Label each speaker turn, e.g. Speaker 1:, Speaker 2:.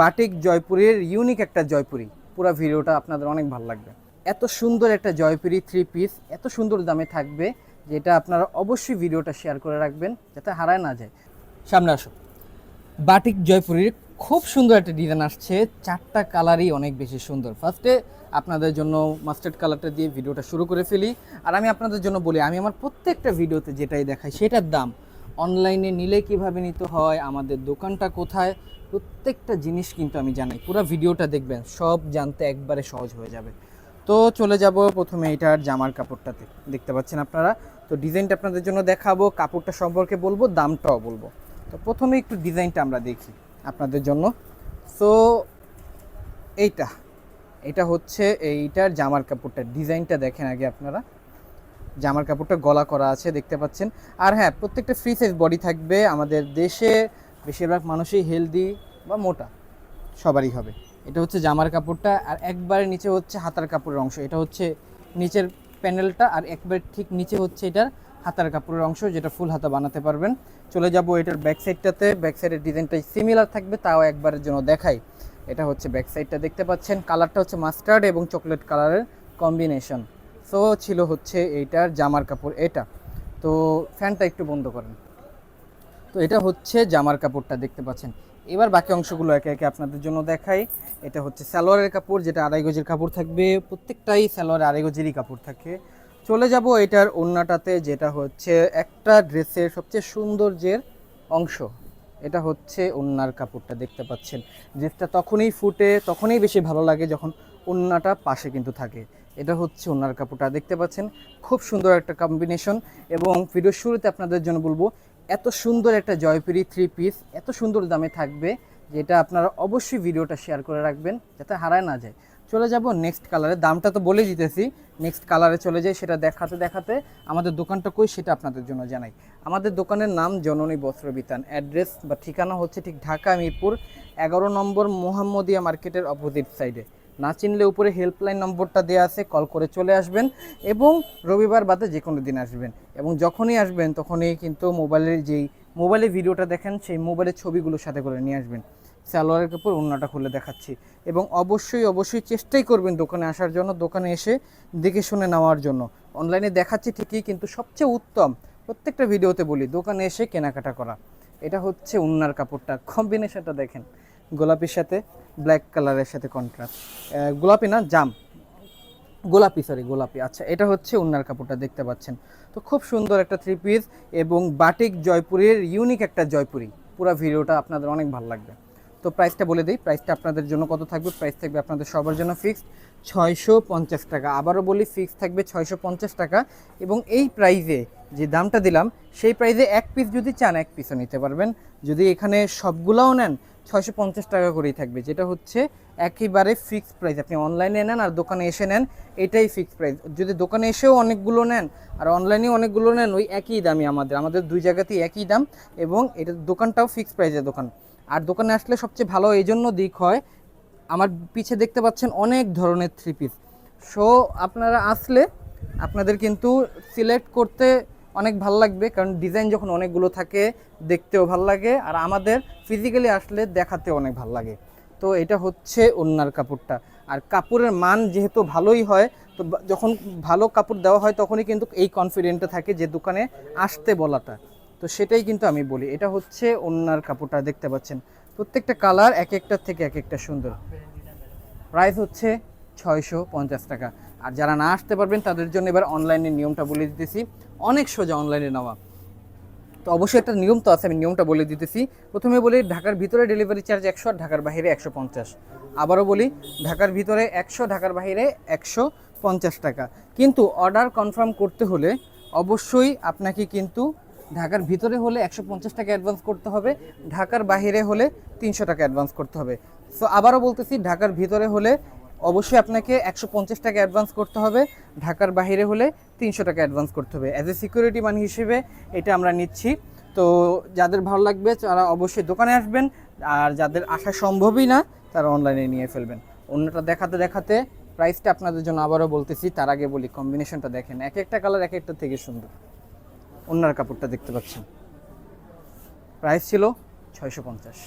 Speaker 1: Batik জয়পুরের unique একটা জয়পুরি। পুরো ভিডিওটা আপনাদের অনেক ভালো লাগবে। এত সুন্দর একটা জয়পুরি থ্রি পিস এত সুন্দর দামে থাকবে, যেটা আপনারা অবশ্যই ভিডিওটা শেয়ার করে রাখবেন, যাতে হারায় না যায়। সামনে আসো। বাটিক জয়পুরীর খুব সুন্দর একটা ডিজাইন আসছে। চারটা কালারই অনেক বেশি সুন্দর। ফার্স্টে আপনাদের জন্য মাস্টার্ড কালারটা দিয়ে ভিডিওটা শুরু করে ফেলি। আর আমি আপনাদের জন্য বলি, আমি আমার প্রত্যেকটা ভিডিওতে যেটাই দেখাই, সেটার দাম অনলাইনে নিলে কীভাবে নিতে হয়, আমাদের দোকানটা কোথায়, প্রত্যেকটা জিনিস কিন্তু আমি জানাই। পুরো ভিডিওটা দেখবেন, সব জানতে একবারে সহজ হয়ে যাবে। তো চলে যাব প্রথমে এটার জামার কাপড়টাতে, দেখতে পাচ্ছেন আপনারা? তো ডিজাইনটা আপনাদের জন্য দেখাবো, কাপড়টা সম্পর্কে বলব, দামটাও বলব। তো প্রথমে একটু ডিজাইনটা আমরা দেখি আপনাদের জন্য। সো, এইটা, এটা হচ্ছে এইটার জামার কাপড়টা, ডিজাইনটা দেখেন আগে আপনারা। জামার কাপড়টা গলা করা আছে, দেখতে পাচ্ছেন। আর হ্যাঁ প্রত্যেকটা ফ্রি সাইজ বডি থাকবে। আমাদের দেশে বেশিরভাগ মানুষই হেলদি বা মোটা, সবারই হবে। এটা হচ্ছে জামার কাপড়টা, আর একবারে নিচে হচ্ছে হাতার কাপড়ের অংশ। এটা হচ্ছে নিচের প্যানেলটা আর একবার ঠিক নিচে হচ্ছে এটার হাতার কাপড়ের অংশ, যেটা ফুল হাতা বানাতে পারবেন। চলে যাব এটার ব্যাক সাইডটাতে ব্যাক সাইডের ডিজাইনটা সিমিলার থাকবে, তাও একবারের জন্য দেখাই। এটা হচ্ছে ব্যাক সাইডটা দেখতে পাচ্ছেন। কালারটা হচ্ছে মাস্টার্ড এবং চকলেট কালারের কম্বিনেশন সো ছিল হচ্ছে এইটার জামার কাপড়, এটা। তো ফ্যানটা একটু বন্ধ করেন। তো এটা হচ্ছে জামার কাপড়টা দেখতে পাচ্ছেন। এবার বাকি অংশগুলো একে একে আপনাদের জন্য দেখাই। এটা হচ্ছে সালোয়ারের কাপড়, যেটা আড়াই গজের কাপড় থাকবে। প্রত্যেকটাই সালোয়ার আড়াই গজেরই কাপড় থাকে। চলে যাব এটার ওড়নাটাতে, যেটা হচ্ছে একটা ড্রেসের সবচেয়ে সৌন্দর্যের অংশ। এটা হচ্ছে ওড়নার কাপড়টা দেখতে পাচ্ছেন। ড্রেসটা তখনই ফুটে, তখনই বেশি ভালো লাগে যখন ওড়নাটা পাশে কিন্তু থাকে। এটা হচ্ছে ওনার কাপড়টা। দেখতে পাচ্ছেন, খুব সুন্দর একটা কম্বিনেশন এবং ভিডিওর শুরুতে আপনাদের জন্য বলব, এত সুন্দর একটা জয়পুরি থ্রি পিস এত সুন্দর দামে থাকবে, যেটা আপনারা অবশ্যই ভিডিওটা শেয়ার করে রাখবেন, যাতে হারায় না যায়। চলে যাব নেক্সট কালারে দামটা তো বলে দিতেছি নেক্সট কালারে চলে যাই, সেটা দেখাতে দেখাতে আমাদের দোকানটা কই সেটা আপনাদের জন্য জানাই। আমাদের দোকানের নাম জননী বস্ত্র বিতান অ্যাড্রেস বা ঠিকানা হচ্ছে ঠিক ঢাকা মিরপুর, এগারো নম্বর মোহাম্মদিয়া মার্কেটের অপোজিট সাইডে না চিনলে উপরে হেল্পলাইন নম্বরটা দেওয়া আছে কল করে চলে আসবেন এবং রবিবার বাদে যে কোনো দিন আসবেন। এবং যখনই আসবেন তখনই কিন্তু মোবাইলের যেই মোবাইলে ভিডিওটা দেখেন, সেই মোবাইলের ছবিগুলো সাথে করে নিয়ে আসবেন। সালোয়ারের কাপড় অন্যটা খুলে দেখাচ্ছি। এবং অবশ্যই অবশ্যই চেষ্টাই করবেন দোকানে আসার জন্য, দোকানে এসে দেখে শুনে নেওয়ার জন্য। অনলাইনে দেখাচ্ছি ঠিকই, কিন্তু সবচেয়ে উত্তম, প্রত্যেকটা ভিডিওতে বলি, দোকানে এসে কেনাকাটা করা। এটা হচ্ছে উন্নার কাপড়টা কম্বিনেশনটা দেখেন। গোলাপির সাথে ব্ল্যাক কালারের সাথে কন্ট্রাস্ট গোলাপি না, জাম। গোলাপি সরি গোলাপি। আচ্ছা এটা হচ্ছে উন্নার কাপড়টা, দেখতে পাচ্ছেন। তো খুব সুন্দর একটা থ্রি পিস এবং বাটিক জয়পুরের ইউনিক একটা জয়পুরি। পুরো ভিডিওটা আপনাদের অনেক ভালো লাগবে। তো প্রাইসটা বলে দিই প্রাইসটা আপনাদের জন্য কত থাকবে? প্রাইস থাকবে আপনাদের সবার জন্য ফিক্সড ছয়শো পঞ্চাশ টাকা। আবারও বলি ফিক্স থাকবে ছয়শো পঞ্চাশ টাকা এবং এই প্রাইজে যে দামটা দিলাম, সেই প্রাইজে এক পিস যদি চান, এক পিসও নিতে পারবেন। যদি এখানে সবগুলোও নেন, ছয়শো পঞ্চাশ টাকা করেই থাকবে, যেটা হচ্ছে একেবারে ফিক্সড প্রাইস আপনি অনলাইনে নেন আর দোকানে এসে নেন, এটাই ফিক্সড প্রাইস যদি দোকানে এসেও অনেকগুলো নেন আর অনলাইনেও অনেকগুলো নেন, ওই একই দামই আমাদের। আমাদের দুই জায়গাতেই একই দাম এবং এটা দোকানটাও ফিক্সড প্রাইসের দোকান। আর দোকানে আসলে সবচেয়ে ভালো এই জন্য দিক হয়, আমার পিছে দেখতে পাচ্ছেন অনেক ধরনের থ্রি পিস সো আপনারা আসলে আপনাদের কিন্তু সিলেক্ট করতে অনেক ভালো লাগবে, কারণ ডিজাইন যখন অনেকগুলো থাকে, দেখতেও ভালো লাগে, আর আমাদের ফিজিক্যালি আসলে দেখাতেও অনেক ভালো লাগে। তো এটা হচ্ছে ওন্নার কাপড়টা। আর কাপড়ের মান যেহেতু ভালোই হয়, তো যখন ভালো কাপড় দেওয়া হয়, তখনই কিন্তু এই কনফিডেন্টটা থাকে যে দোকানে আসতে বলাটা। তো সেটাই কিন্তু আমি বলি, এটা হচ্ছে ওন্নার কাপড়টা, দেখতে পাচ্ছেন। প্রত্যেকটা কালার এক একটার থেকে এক একটা সুন্দর। প্রাইস হচ্ছে ছয়শো পঞ্চাশ টাকা। আর যারা না আসতে পারবেন, তাদের জন্য এবার অনলাইনের নিয়মটা বলে দিতেছি। অনেক সোজা অনলাইনে নেওয়া। তো অবশ্যই একটা নিয়ম তো আছে, আমি নিয়মটা বলে দিতেছি। প্রথমে বলি, ঢাকার ভিতরে ডেলিভারি চার্জ একশো আর ঢাকার বাইরে একশো পঞ্চাশ। আবারও বলি, ঢাকার ভিতরে একশো, ঢাকার বাইরে একশো পঞ্চাশ টাকা। কিন্তু অর্ডার কনফার্ম করতে হলে অবশ্যই আপনাকে কিন্তু ঢাকার ভিতরে হলে একশো পঞ্চাশ টাকা অ্যাডভান্স করতে হবে, ঢাকার বাইরে হলে তিনশো টাকা অ্যাডভান্স করতে হবে। সো আবারও বলতেছি, ঢাকার ভিতরে হলে অবশ্যই আপনাকে একশো পঞ্চাশ টাকা অ্যাডভান্স করতে হবে। ঢাকার বাইরে হলে তিনশো টাকা অ্যাডভান্স করতে হবে। অ্যাজ এ সিকিউরিটি মানি হিসেবে এটা আমরা নিচ্ছি। তো যাদের ভালো লাগবে তারা অবশ্যই দোকানে আসবেন। আর যাদের আসা সম্ভবই না, তারা অনলাইনে নিয়ে ফেলবেন। অন্যটা দেখাতে দেখাতে প্রাইসটা আপনাদের জন্য আবারও বলতেছি। তার আগে বলি কম্বিনেশনটা দেখেন। এক একটা কালার এক একটা থেকে সুন্দর। অন্যার কাপড়টা দেখতে পাচ্ছেন। প্রাইস ছিল ছয়শো পঞ্চাশ।